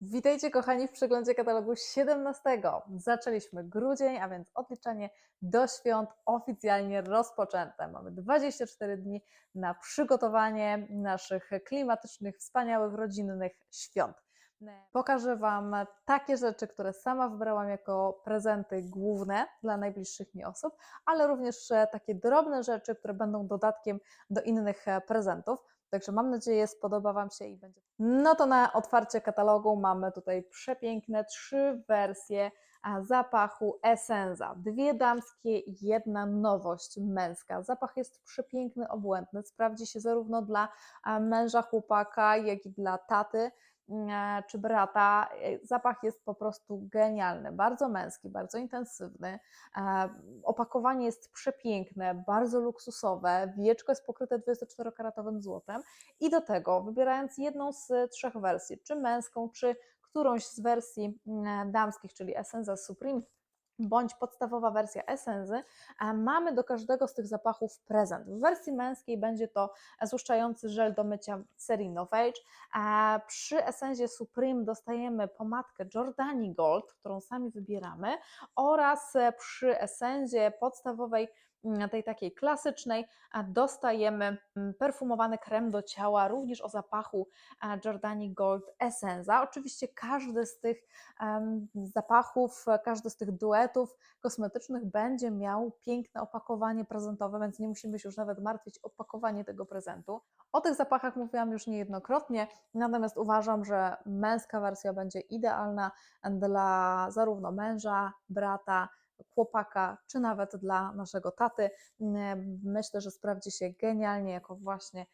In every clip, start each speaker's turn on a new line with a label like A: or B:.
A: Witajcie kochani w przeglądzie katalogu 17. Zaczęliśmy grudzień, a więc odliczanie do świąt oficjalnie rozpoczęte. Mamy 24 dni na przygotowanie naszych klimatycznych, wspaniałych, rodzinnych świąt. Pokażę Wam takie rzeczy, które sama wybrałam jako prezenty główne dla najbliższych mi osób, ale również takie drobne rzeczy, które będą dodatkiem do innych prezentów. Także mam nadzieję, spodoba Wam się i będzie. No to na otwarcie katalogu mamy tutaj przepiękne trzy wersje zapachu Essenza. Dwie damskie, jedna nowość męska. Zapach jest przepiękny, obłędny. Sprawdzi się zarówno dla męża, chłopaka, jak i dla taty czy brata. E, Zapach jest po prostu genialny, bardzo męski, bardzo intensywny. E, Opakowanie jest przepiękne, bardzo luksusowe. Wieczko jest pokryte 24-karatowym złotem. I do tego, wybierając jedną z trzech wersji, czy męską, czy którąś z wersji mm, damskich, czyli Essenza Supreme, bądź podstawowa wersja Essenzy, a mamy do każdego z tych zapachów prezent. W wersji męskiej będzie to złuszczający żel do mycia serii Novage, przy Essenzie Supreme dostajemy pomadkę Jordani Gold, którą sami wybieramy oraz przy Essenzie podstawowej tej takiej klasycznej, dostajemy mm, perfumowany krem do ciała, również o zapachu Jordani Gold Essenza. Oczywiście każdy z tych zapachów, każdy z tych duetów kosmetycznych będzie miał piękne opakowanie prezentowe, więc nie musimy się już nawet martwić o opakowanie tego prezentu. O tych zapachach mówiłam już niejednokrotnie, natomiast uważam, że męska wersja będzie idealna dla zarówno męża, brata, chłopaka, czy nawet dla naszego taty. Mm, Myślę, że sprawdzi się genialnie jako właśnie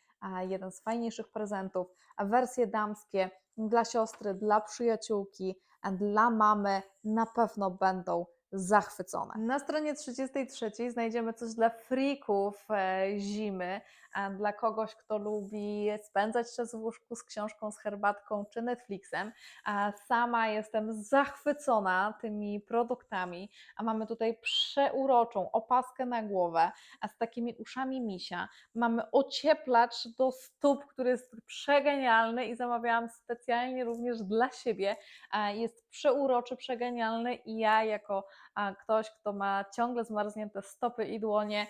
A: jeden z fajniejszych prezentów. Wersje damskie dla siostry, dla przyjaciółki, dla mamy na pewno będą zachwycone. Na stronie 33 znajdziemy coś dla freaków e, zimy, dla kogoś, kto lubi spędzać czas w łóżku z książką, z herbatką czy Netflixem. Sama jestem zachwycona tymi produktami, a mamy tutaj przeuroczą opaskę na głowę, a z takimi uszami misia. Mamy ocieplacz do stóp, który jest przegenialny i zamawiałam specjalnie również dla siebie. Jest przeuroczy, przegenialny i ja jako ktoś, kto ma ciągle zmarznięte stopy i dłonie,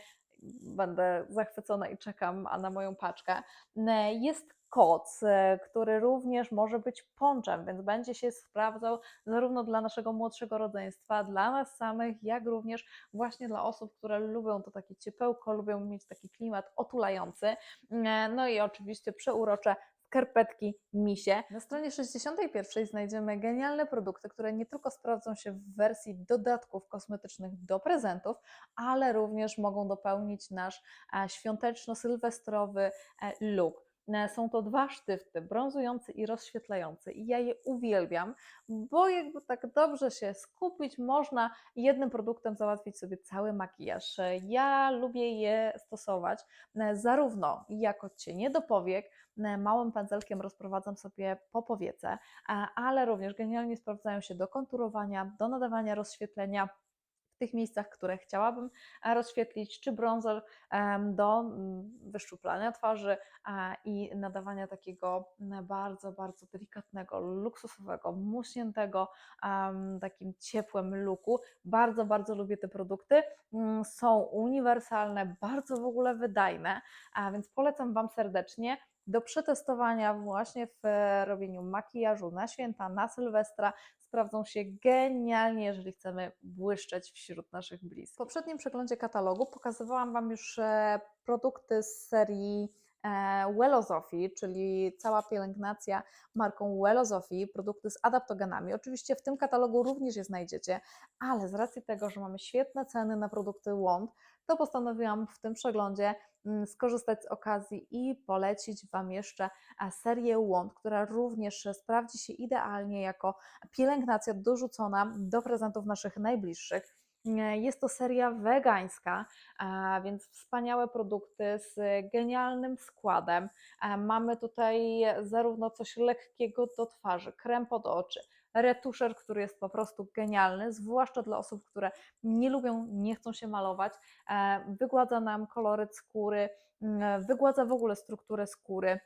A: będę zachwycona i czekam na moją paczkę. E, Jest koc, e, który również może być ponczem, więc będzie się sprawdzał zarówno dla naszego młodszego rodzeństwa, dla nas samych, jak również właśnie dla osób, które lubią to takie ciepełko, lubią mieć taki klimat otulający. E, No i oczywiście przeurocze skarpetki misie. Na stronie 61 znajdziemy genialne produkty, które nie tylko sprawdzą się w wersji dodatków kosmetycznych do prezentów, ale również mogą dopełnić nasz e, świąteczno-sylwestrowy e, look. E, Są to dwa sztyfty, brązujący i rozświetlający, i ja je uwielbiam, bo jakby tak dobrze się skupić, można jednym produktem załatwić sobie cały makijaż. Ja lubię je stosować e, zarówno jako cienie do powiek, e, małym pędzelkiem rozprowadzam sobie po powiece, ale również genialnie sprawdzają się do konturowania, do nadawania rozświetlenia tych miejscach, które chciałabym e, rozświetlić, czy bronzer do mm, wyszczuplania twarzy e, i nadawania takiego bardzo, bardzo delikatnego, luksusowego, muśniętego, takim ciepłym looku. Bardzo, bardzo lubię te produkty. Mm, Są uniwersalne, bardzo w ogóle wydajne, więc polecam Wam serdecznie do przetestowania właśnie w e, robieniu makijażu na święta, na Sylwestra. Sprawdzą się genialnie, jeżeli chcemy błyszczeć wśród naszych bliskich. W poprzednim przeglądzie katalogu pokazywałam Wam już e, produkty z serii e, Wellosophy, czyli cała pielęgnacja marką Wellosophy, produkty z adaptogenami. Oczywiście w tym katalogu również je znajdziecie, ale z racji tego, że mamy świetne ceny na produkty Wand, to postanowiłam w tym przeglądzie mm, skorzystać z okazji i polecić Wam jeszcze e, serię Wand, która również sprawdzi się idealnie jako pielęgnacja dorzucona do prezentów naszych najbliższych. E, Jest to seria wegańska, a więc wspaniałe produkty z genialnym składem. E, Mamy tutaj zarówno coś lekkiego do twarzy, krem pod oczy, retuszer, który jest po prostu genialny, zwłaszcza dla osób, które nie lubią, nie chcą się malować. E, Wygładza nam koloryt skóry, mm, wygładza w ogóle strukturę skóry.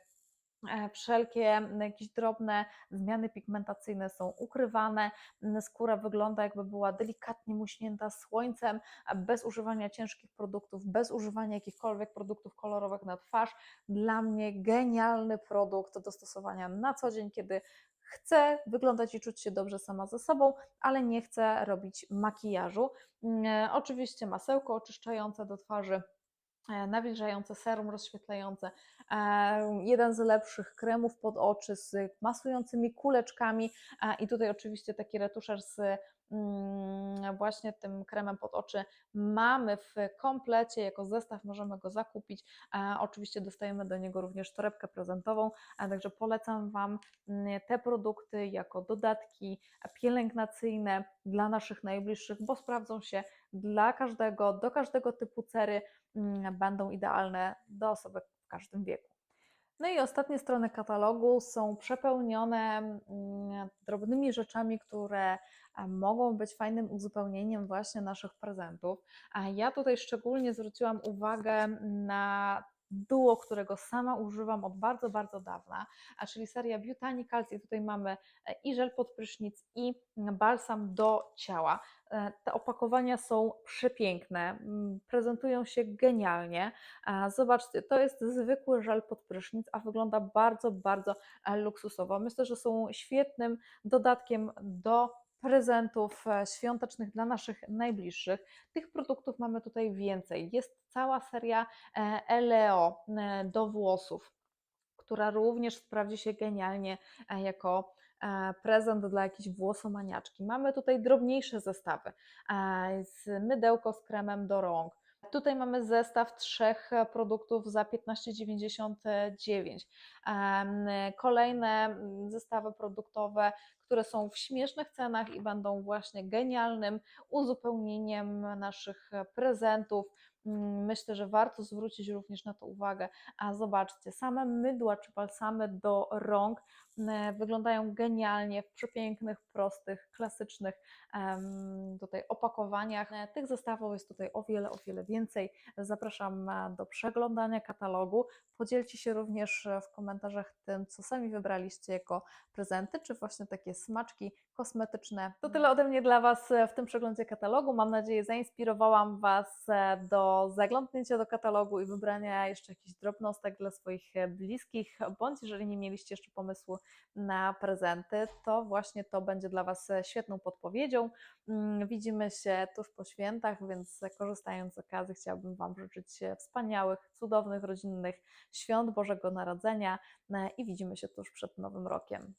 A: E, Wszelkie jakieś drobne zmiany pigmentacyjne są ukrywane. Skóra wygląda jakby była delikatnie muśnięta słońcem, bez używania ciężkich produktów, bez używania jakichkolwiek produktów kolorowych na twarz. Dla mnie genialny produkt do stosowania na co dzień, kiedy chcę wyglądać i czuć się dobrze sama ze sobą, ale nie chcę robić makijażu. Oczywiście masełko oczyszczające do twarzy nawilżające, serum rozświetlające, e, jeden z lepszych kremów pod oczy z masującymi kuleczkami e, i tutaj oczywiście taki retuszer z mm, właśnie tym kremem pod oczy mamy w komplecie, jako zestaw możemy go zakupić. E, Oczywiście dostajemy do niego również torebkę prezentową, także polecam Wam mm, te produkty jako dodatki pielęgnacyjne dla naszych najbliższych, bo sprawdzą się dla każdego, do każdego typu cery, będą idealne do osoby w każdym wieku. No i ostatnie strony katalogu są przepełnione mm, drobnymi rzeczami, które a, mogą być fajnym uzupełnieniem właśnie naszych prezentów. A ja tutaj szczególnie zwróciłam uwagę na duo, którego sama używam od bardzo, bardzo dawna, a czyli seria Botanicals i tutaj mamy e, i żel pod prysznic i balsam do ciała. E, Te opakowania są przepiękne, prezentują się genialnie. Zobaczcie, to jest zwykły żel pod prysznic, a wygląda bardzo, bardzo e, luksusowo. Myślę, że są świetnym dodatkiem do prezentów e, świątecznych dla naszych najbliższych. Tych produktów mamy tutaj więcej. Jest cała seria e, Eleo e, do włosów, która również sprawdzi się genialnie jako prezent dla jakiejś włosomaniaczki. Mamy tutaj drobniejsze zestawy z mydełko z kremem do rąk. Tutaj mamy zestaw trzech produktów za 15,99. Em, Kolejne zestawy produktowe, które są w śmiesznych cenach i będą właśnie genialnym uzupełnieniem naszych e, prezentów. Mm, Myślę, że warto zwrócić również na to uwagę. A zobaczcie, same mydła czy balsamy do rąk wyglądają genialnie w przepięknych, prostych, klasycznych tutaj opakowaniach. E, Tych zestawów jest tutaj o wiele, o wiele więcej. Zapraszam e, do przeglądania katalogu. Podzielcie się również e, w komentarzach tym, co sami wybraliście jako prezenty, czy właśnie takie smaczki kosmetyczne. To tyle ode mnie dla Was e, w tym przeglądzie katalogu. Mam nadzieję, zainspirowałam Was e, do zaglądnięcia do katalogu i wybrania jeszcze jakichś drobnostek dla swoich e, bliskich, bądź jeżeli nie mieliście jeszcze pomysłu na prezenty, to właśnie to będzie dla Was e, świetną podpowiedzią. Mm, Widzimy się tuż po świętach, więc korzystając z okazji chciałabym Wam życzyć e, wspaniałych, cudownych, rodzinnych świąt Bożego Narodzenia e, i widzimy się tuż przed Nowym Rokiem.